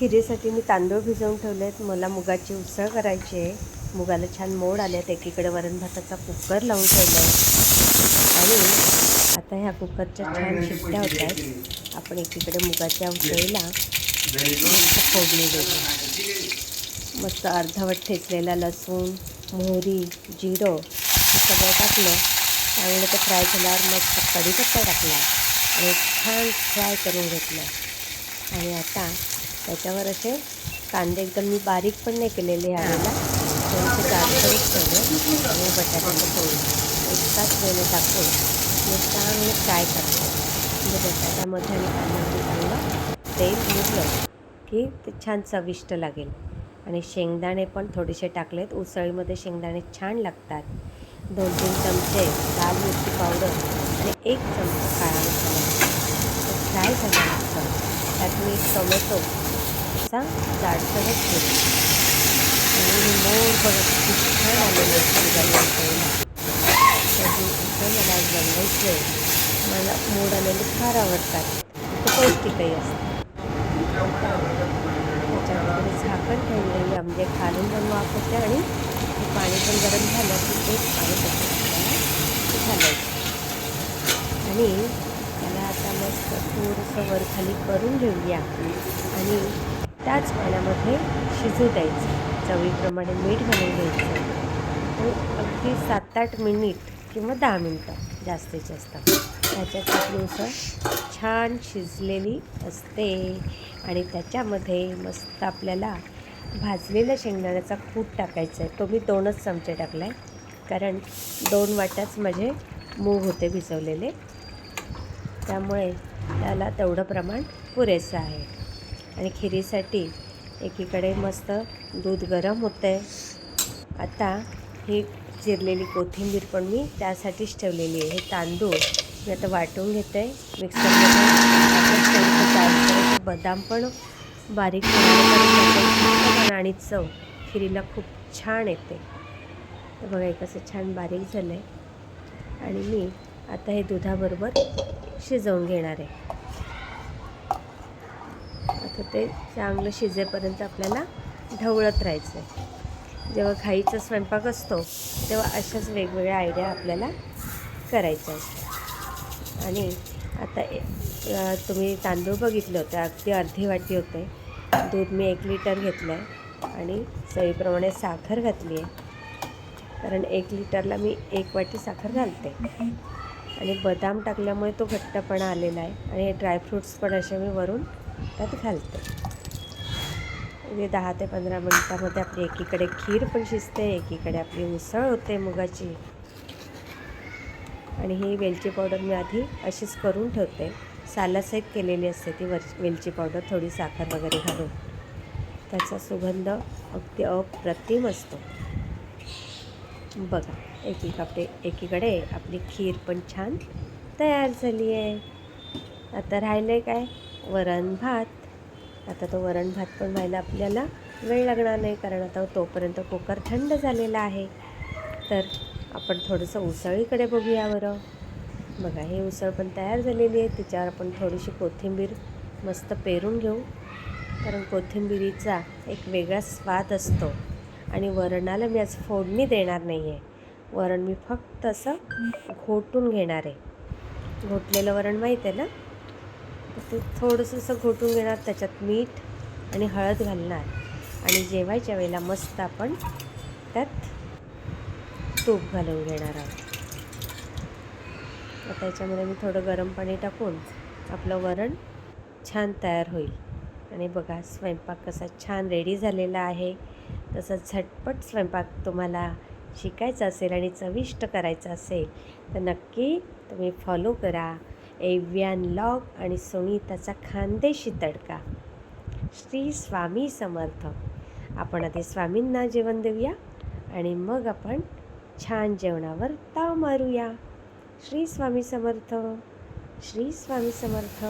खिरीसाठी मी तांदूळ भिजवून ठेवले आहेत मला मुगाची उसळ करायची आहे. मुगाला छान मोड आले आहेत एकीकडे वरण भाताचा कुकर लावून ठेवला आहे आणि आता ह्या कुकरच्या छान शिट्ट्या होत आहेत आपण एकीकडे मुगाच्या उसळीला मस्त फोडणी देतो. मस्त अर्धवट ठेचलेला लसूण मोहरी जिरं हे सगळं टाकलं. चांगलं ते फ्राय झाल्यावर मस्त कढीपत्ता टाकला. आणि छान फ्राय करून घेतलं. आणि आता त्याच्यावर असे कांदे एकदम मी बारीक पण नाही केलेले ह्यावेळेला थोडेसे जाडसरच ठेवले आणि बटाट्याचं फोडून एकाच वेळे टाकून मी चांगलं फ्राय करतो. म्हणजे बटाट्यामध्ये आणि कांद्यामध्ये चांगलं तेल मुरलं की ते छान चविष्ट लागेल. आणि शेंगदाणे पण थोडेसे टाकलेत. उसळीमध्ये शेंगदाणे छान लागतात. दोन तीन चमचे लाल मिरची पावडर आणि एक चमचा काळा मसाला. फ्राय झाल्यानंतर त्यात मी टोमॅटो असा जाडसरच घेतो आणि हे मोड बघत खूप छान आलेलं आहे त्याची मला आज आहे मला मोड आलेले फार आवडतात. पौष्टिकही असतात त्याच्यामध्ये झाकण ठेवलेली म्हणजे खालून पण वाफ होते आणि पाणी पण गरम झालं की ते पाणी त्याच्यात घालायचं. आणि त्याला आता मस्त थोडंसं वरखाली करून घेऊया. आणि त्याच पाण्यामध्ये शिजू द्यायचं. चवीप्रमाणे मीठ घालून घ्यायचं. आणि अगदी सात आठ मिनिट किंवा दहा मिनटं जास्तीत जास्त. त्याच्यात आपली उसळ छान शिजलेली असते. आणि त्याच्यामध्ये मस्त आपल्याला भाजलेल्या शेंगदाण्याचा कूट टाकायचा आहे. तो मी दोनच चमचे टाकला आहे कारण दोन वाट्याच माझे मूग होते भिजवलेले. त्यामुळे त्याला तेवढं प्रमाण पुरेसं आहे. आणि खिरीसाठी एकीकडे मस्त दूध गरम होतं आहे आता ही चिरलेली कोथिंबीर पण मी त्यासाठीच ठेवलेली आहे. हे तांदूळ मी आता वाटून घेते मिक्सरमध्ये बदाम पण बारीक आणि चव खिरीला खूप छान येते. बघा एक कसं छान बारीक झालं आहे आणि मी आता हे दुधाबरोबर शिजवून घेणार आहे. तर ते चांगलं शिजेपर्यंत आपल्याला ढवळत राहायचं आहे जेव्हा घाईचा स्वयंपाक असतो तेव्हा अशाच वेगवेगळ्या आयडिया आपल्याला करायच्या असतात. आणि आता ए- तुम्ही तांदूळ बघितले होते अगदी अर्धी वाटी होते. दूध मी एक लिटर घेतलं आहे आणि चवीप्रमाणे साखर घातली आहे. कारण एक लिटरला मी एक वाटी साखर घालते. आणि बदाम टाकल्यामुळे तो घट्टपणा आलेला आहे. आणि ड्रायफ्रूट्स पण असे मी वरून त्यात घालते. म्हणजे दहा ते पंधरा मिनटामध्ये आपली एकीकडे खीर पण शिजते एकीकडे आपली उसळ होते मुगाची. आणि ही वेलची पावडर मी आधी अशीच करून ठेवते. सालासहित केलेली असते ती वर वेलची पावडर थोडी साखर वगैरे घालून. त्याचा सुगंध अगदी अप्रतिम असतो. बघा एकी आपले एकीकडे आपली खीर पण छान तयार झाली आहे आता राहिलं आहे काय? वरण भात. आता तो वरण भात पण व्हायला आपल्याला वेळ लागणार नाही कारण आता तोपर्यंत कुकर थंड झालेला आहे. तर आपण थोडंसं उसळीकडे बघूया बरं. बघा हे उसळ पण तयार झालेली आहे. तिच्यावर आपण थोडीशी कोथिंबीर मस्त पेरून घेऊ. कारण कोथिंबिरीचा एक वेगळा स्वाद असतो आणि वरणाला मी आज फोडणी देणार नाही आहे वरण मी फक्त असं घोटून घेणार आहे. घोटलेलं वरण माहीत आहे ना? ते थोडंसं असं घोटून घेणार त्याच्यात मीठ आणि हळद घालणार. आणि जेवायच्या वेळेला मस्त आपण त्यात तूप घालून घेणार आहोत. आता त्याच्यामध्ये मी थोडं गरम पाणी टाकून आपलं वरण छान तयार होईल. आणि बघा स्वयंपाक कसा छान रेडी झालेला आहे. तसं झटपट स्वयंपाक तुम्हाला शिकायचा असेल आणि चविष्ट करायचा असेल तर नक्की तुम्ही फॉलो करा. एव्यान लॉग आणि सुनीताचा खानदेशी तडका. श्री स्वामी समर्थ. आपण आधी स्वामींना जेवण देऊया आणि मग आपण छान जेवणावर ताव मारूया. श्री स्वामी समर्थ. श्री स्वामी समर्थ.